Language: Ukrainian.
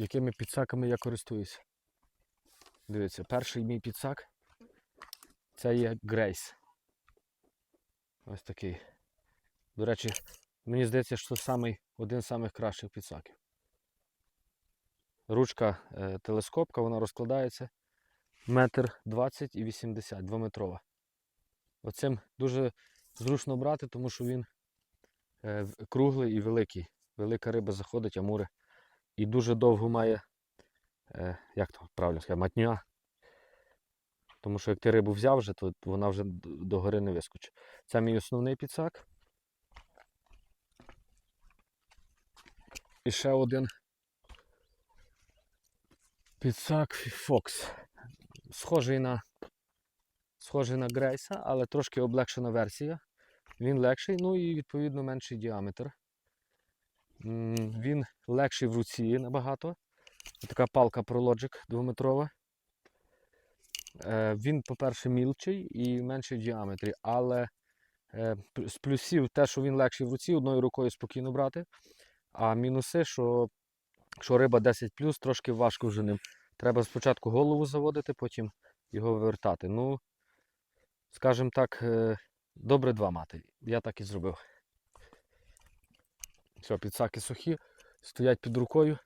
якими підсаками я користуюся. Дивіться, перший мій підсак це є Грейс. Ось такий. До речі, мені здається, що це самий, один з самих кращих підсаків. Ручка е, телескопка, вона розкладається метр 20 і 80, двометрова. Оцим дуже зручно брати, тому що він е, круглий і великий. Велика риба заходить, амури. І дуже довго має, е, як то правильно сказати, матня. Тому що як ти рибу взяв вже, то вона вже до гори не вискочить. Це мій основний підсак. І ще один підсак Fox. Схожий на, схожий на Грейса, але трошки облегшена версія. Він легший, ну і відповідно менший діаметр. Він легший в руці набагато. Така палка ProLogic двометрова. Е, Він, по-перше, мілчий і менший в діаметрі, але е, з плюсів те, що він легший в руці, одною рукою спокійно брати. А мінуси, що, що риба 10 трошки важко вже ним. Треба спочатку голову заводити, потім його вивертати. Ну, скажімо так, е, добре два мати. Я так і зробив. Все, підсаки сухі, стоять під рукою.